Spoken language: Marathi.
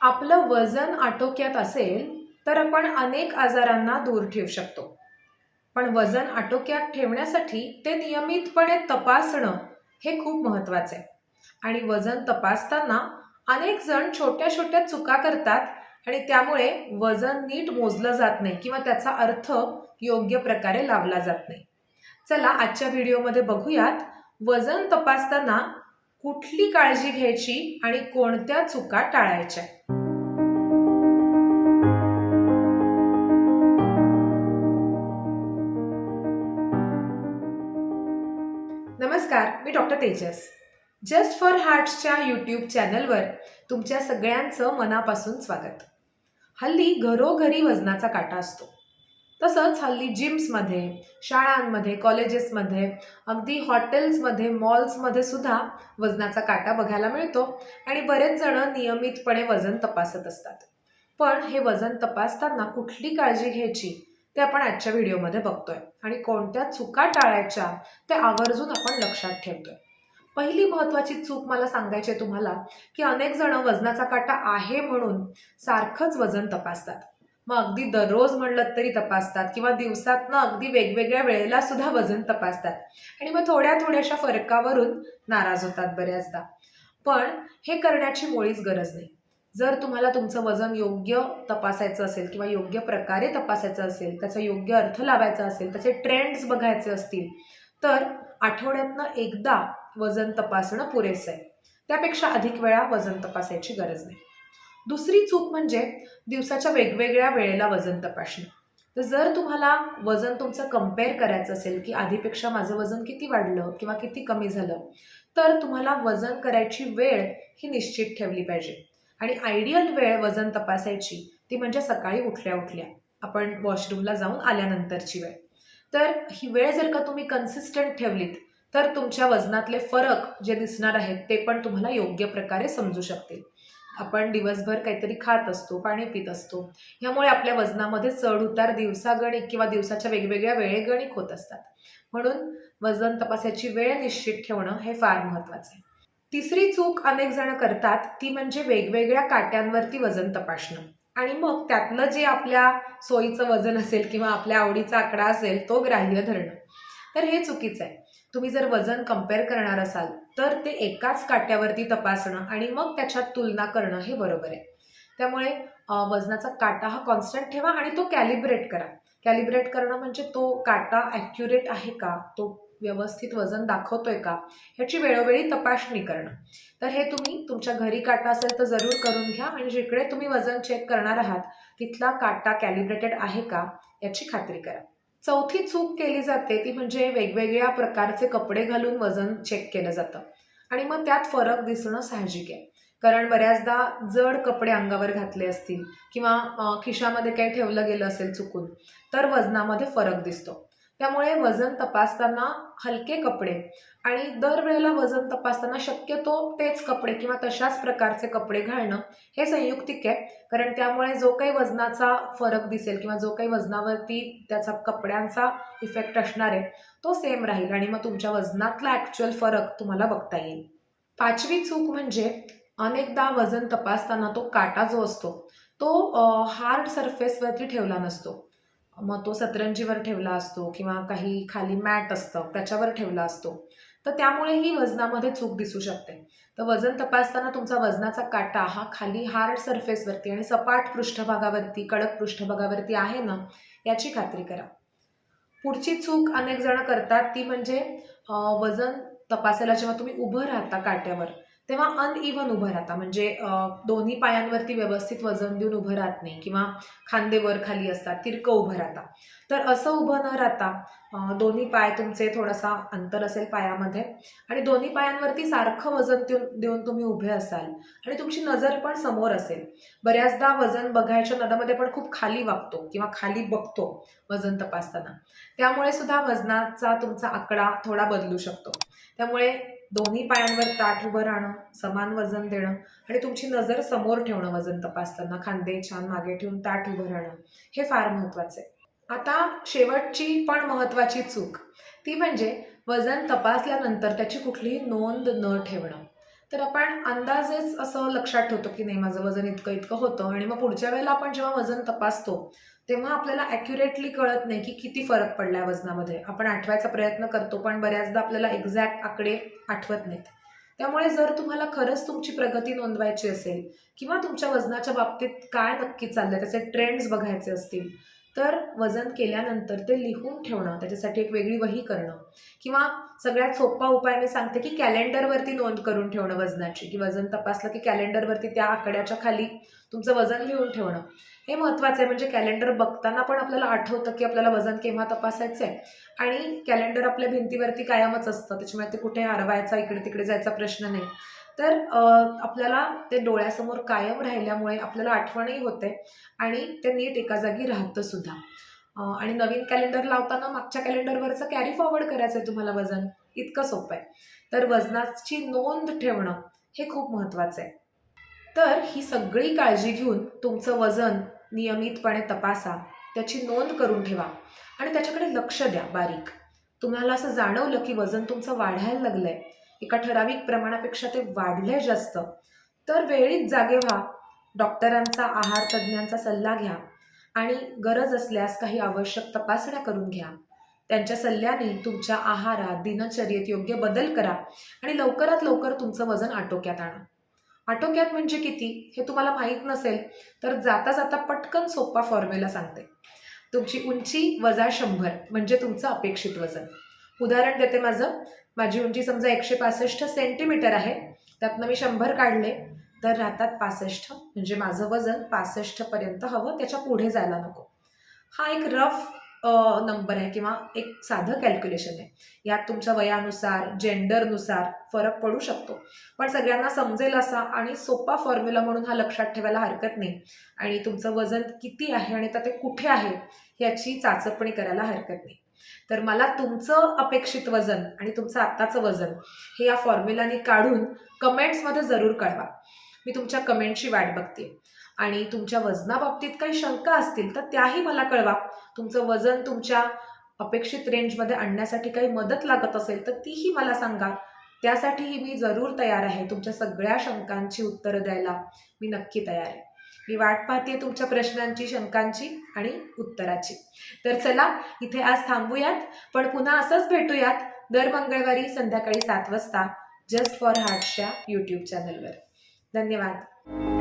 आपलं वजन आटोक्यात असेल तर आपण अनेक आजारांना दूर ठेवू शकतो. पण वजन आटोक्यात ठेवण्यासाठी ते नियमितपणे तपासणं हे खूप महत्त्वाचं आहे. आणि वजन तपासताना अनेक जण छोट्या छोट्या चुका करतात आणि त्यामुळे वजन नीट मोजलं जात नाही किंवा त्याचा अर्थ योग्य प्रकारे लावला जात नाही. चला आजच्या व्हिडिओमध्ये बघूयात. वजन तपासताना कुठली काळजी घ्यायची आणि कोणत्या चुका टाळायच्या? नमस्कार मी डॉक्टर तेजस. जस्ट फॉर हार्ट्सच्या यूट्यूब चॅनलवर तुमच्या सगळ्यांचं मनापासून स्वागत. हल्ली घरोघरी वजनाचा काटा असतो. तसंच हल्ली जिम्समध्ये शाळांमध्ये कॉलेजेसमध्ये अगदी हॉटेल्समध्ये मॉल्समध्ये सुद्धा वजनाचा काटा बघायला मिळतो आणि बरेच जण नियमितपणे वजन तपासत असतात. पण हे वजन तपासताना कुठली काळजी घ्यायची ते आपण आजच्या व्हिडिओमध्ये बघतोय आणि कोणत्या चुका टाळायच्या ते आवर्जून आपण लक्षात ठेवतोय. पहिली महत्वाची चूक मला सांगायची तुम्हाला की अनेक जण वजनाचा काटा आहे म्हणून सारखंच वजन तपासतात. मग अगदी दररोज म्हणलं तरी तपासतात किंवा दिवसातनं अगदी वेगवेगळ्या वेळेला सुद्धा वजन तपासतात. आणि मग थोड्या थोड्याशा फरकावरून नाराज होतात बऱ्याचदा. पण हे करण्याची मुळीच गरज नाही. जर तुम्हाला तुमचं वजन योग्य तपासायचं असेल किंवा योग्य प्रकारे तपासायचं असेल त्याचा योग्य अर्थ लावायचा असेल त्याचे ट्रेंड्स बघायचे असतील तर आठवड्यातनं एकदा वजन तपासणं पुरेसं आहे. त्यापेक्षा अधिक वेळा वजन तपासायची गरज नाही. दुसरी चूक म्हणजे दिवसाच्या वेगवेगळ्या वेळेला वजन तपासणं. तर जर तुम्हाला वजन तुमचं कंपेअर करायचं असेल की आधीपेक्षा माझं वजन किती वाढलं किंवा किती कमी झालं तर तुम्हाला वजन करायची वेळ ही निश्चित ठेवली पाहिजे. आणि आयडियल वेळ वजन तपासायची ती म्हणजे सकाळी उठल्या उठल्या. आपण वॉशरूमला जाऊन आल्यानंतरची वेळ. तर ही वेळ जर का तुम्ही कन्सिस्टंट ठेवलीत तर तुमच्या वजनातले फरक जे दिसणार आहेत ते पण तुम्हाला योग्य प्रकारे समजू शकतील. आपण दिवसभर काहीतरी खात असतो पाणी पित असतो. ह्यामुळे आपल्या वजनामध्ये चढ उतार दिवसागणिक किंवा दिवसाच्या वेगवेगळ्या वेळेगणिक होत असतात. म्हणून वजन तपासायची वेळ निश्चित ठेवणं हे फार महत्त्वाचं आहे. तिसरी चूक अनेक जण करतात ती म्हणजे वेगवेगळ्या काट्यांवरती वजन तपासणं. आणि मग त्यातलं जे आपल्या सोयीचं वजन असेल किंवा आपल्या आवडीचा आकडा असेल तो ग्राह्य धरणं. तर हे चुकीचं आहे. तुम्ही जर वजन कंपेअर करणार असाल तर ते एकाच काट्यावरती तपासणं आणि मग त्याच्यात तुलना करणं हे बरोबर आहे. त्यामुळे वजनाचा काटा हा कॉन्स्टंट ठेवा आणि तो कॅलिब्रेट करा. कॅलिब्रेट करणं म्हणजे तो काटा ॲक्युरेट आहे का? तो व्यवस्थित वजन दाखवतोय का? ह्याची वेळोवेळी तपासणी करणं. तर हे तुम्ही तुमच्या घरी काटा असेल तर जरूर करून घ्या आणि जिकडे तुम्ही वजन चेक करणार आहात तिथला काटा कॅलिब्रेटेड आहे का? याची खात्री करा. चौथी चूक केली जाते ती म्हणजे वेगवेगळ्या प्रकारचे कपडे घालून वजन चेक केलं जातं. आणि मग त्यात फरक दिसणं साहजिक आहे. कारण बऱ्याचदा जड कपडे अंगावर घातले असतील किंवा खिशामध्ये काही ठेवलं गेलं असेल चुकून तर वजनामध्ये फरक दिसतो. त्यामुळे वजन तपासताना हलके कपडे आणि दरवेळेला वजन तपासताना शक्यतो तेच कपडे किंवा तशाच प्रकारचे कपडे घालणं हे संयुक्तिक आहे. कारण त्यामुळे जो काही वजनाचा फरक दिसेल किंवा जो काही वजनावरती त्याचा कपड्यांचा इफेक्ट असणार आहे तो सेम राहील आणि मग तुमच्या वजनातला ॲक्च्युअल फरक तुम्हाला बघता येईल. पाचवी चूक म्हणजे अनेकदा वजन तपासताना तो काटा जो असतो तो हार्ड सरफेसवरती ठेवला नसतो. मग तो सतरंजीवर ठेवला असतो किंवा काही खाली मॅट असतं त्याच्यावर ठेवला असतो. तर त्यामुळेही वजनामध्ये चूक दिसू शकते. तर वजन तपासताना तुमचा वजनाचा काटा हा खाली हार्ड सरफेसवरती आणि सपाट पृष्ठभागावरती कडक पृष्ठभागावरती आहे ना याची खात्री करा. पुढची चूक अनेक जण करतात ती म्हणजे वजन तपासायला जेव्हा तुम्ही उभं राहता काट्यावर तेव्हा अनइव्हन उभं राहता. म्हणजे दोन्ही पायांवरती व्यवस्थित वजन देऊन उभं राहत नाही किंवा खांदे वर खाली असतात तिरकं उभं राहता. तर असं उभं न राहता दोन्ही पाय तुमचे थोडासा अंतर असेल पायामध्ये आणि दोन्ही पायांवरती सारखं वजन देऊन देऊन तुम्ही उभे असाल आणि तुमची नजर पण समोर असेल. बऱ्याचदा वजन बघायच्या नदामध्ये पण खूप खाली वागतो किंवा खाली बघतो वजन तपासताना. त्यामुळे सुद्धा वजनाचा तुमचा आकडा थोडा बदलू शकतो. त्यामुळे दोन्ही पायांवर ताठ उभं राहणं समान वजन देणं आणि तुमची नजर समोर ठेवणं वजन तपासताना खांदे छान मागे ठेवून ताठ उभं राहणं हे फार महत्त्वाचं आहे आता शेवटची पण महत्त्वाची चूक ती म्हणजे वजन तपासल्यानंतर त्याची कुठलीही नोंद न ठेवणं. तर आपण अंदाजेच असं लक्षात ठेवतो की नाही माझं वजन इतकं इतकं होतं आणि मग पुढच्या वेळेला आपण जेव्हा वजन तपासतो तेव्हा आपल्याला ॲक्युरेटली कळत नाही की किती फरक पडलाय वजनामध्ये. आपण आठवायचा प्रयत्न करतो पण बऱ्याचदा आपल्याला एक्झॅक्ट आकडे आठवत नाहीत. त्यामुळे जर तुम्हाला खरंच तुमची प्रगती नोंदवायची असेल किंवा तुमच्या वजनाच्या बाबतीत काय नक्की चाललंय त्याचे ट्रेंड्स बघायचे असतील तर वजन केल्यानंतर ते लिहून ठेवणं त्याच्यासाठी एक वेगळी वही करणं किंवा सगळ्यात सोपा उपाय मी सांगते की कॅलेंडरवरती नोंद करून ठेवणं वजनाची. की वजन तपासलं की कॅलेंडरवरती त्या आकड्याच्या खाली तुमचं वजन लिहून ठेवणं. हे महत्त्वाचं आहे म्हणजे कॅलेंडर बघताना पण आपल्याला आठवतं की आपल्याला वजन केव्हा तपासायचं आहे आणि कॅलेंडर आपल्या भिंतीवरती कायमच असतं त्याच्यामुळे ते कुठे हरवायचा इकडे तिकडे जायचा प्रश्न नाही. तर आपल्याला ते डोळ्यासमोर कायम राहिल्यामुळे आपल्याला आठवणही होते आणि ते नीट एका जागी राहतं सुद्धा. आणि नवीन कॅलेंडर लावताना मागच्या कॅलेंडरवरचं कॅरी फॉरवर्ड करायचं आहे तुम्हाला वजन इतकं सोपं आहे. तर वजनाची नोंद ठेवणं हे खूप महत्त्वाचं आहे. तर ही सगळी काळजी घेऊन तुमचं वजन नियमितपणे तपासा. त्याची नोंद करून ठेवा. आणि त्याच्याकडे लक्ष द्या बारीक. तुम्हाला असं जाणवलं की वजन तुमचं वाढायला लागलंय एका ठराविक प्रमाणापेक्षा ते वाढलंय जास्त तर वेळीच जागे व्हा. डॉक्टरांचा आहार तज्ज्ञांचा सल्ला घ्या. आणि गरज असल्यास काही आवश्यक तपासण्या करून घ्या. त्यांच्या सल्ल्याने तुमच्या आहारात दिनचर्येत योग्य बदल करा आणि लवकरात लवकर तुमचं वजन आटोक्यात आणा. आटोक्यात म्हणजे किती हे तुम्हाला माहीत नसेल तर जाता जाता पटकन सोपा फॉर्म्युला सांगते. तुमची उंची वजा शंभर म्हणजे तुमचं अपेक्षित वजन. उदाहरण देते माझं. माझी उंची समजा एकशे पासष्ट सेंटीमीटर आहे. त्यातनं मी शंभर काढले तर राहतात पासष्ट. म्हणजे माझं वजन पासष्टपर्यंत हवं त्याच्या पुढे जायला नको. हा एक रफ नंबर आहे किंवा एक साधं कॅल्क्युलेशन आहे. यात तुमच्या वयानुसार जेंडरनुसार फरक पडू शकतो. पण सगळ्यांना समजेल असा आणि सोपा फॉर्म्युला म्हणून हा लक्षात ठेवायला हरकत नाही. आणि तुमचं वजन किती आहे आणि आता ते कुठे आहे याची चाचपणी करायला हरकत नाही. तर मला तुमचं अपेक्षित वजन आणि तुमचं आत्ताचं वजन हे या फॉर्म्युलाने काढून कमेंट्समध्ये जरूर कळवा. मी तुमच्या कमेंटची वाट बघते. आणि तुमच्या वजनाबाबतीत काही शंका असतील तर त्याही मला कळवा. तुमचं वजन तुमच्या अपेक्षित रेंजमध्ये आणण्यासाठी काही मदत लागत असेल तर तीही मला सांगा. त्यासाठीही मी जरूर तयार आहे. तुमच्या सगळ्या शंकांची उत्तरं द्यायला मी नक्की तयार आहे. मी वाट पाहते तुमच्या प्रश्नांची शंकांची आणि उत्तराची. तर चला इथे आज थांबूयात. पण पुन्हा असंच भेटूयात दर मंगळवारी संध्याकाळी सात वाजता जस्ट फॉर हार्टच्या यूट्यूब चॅनलवर धन्यवाद.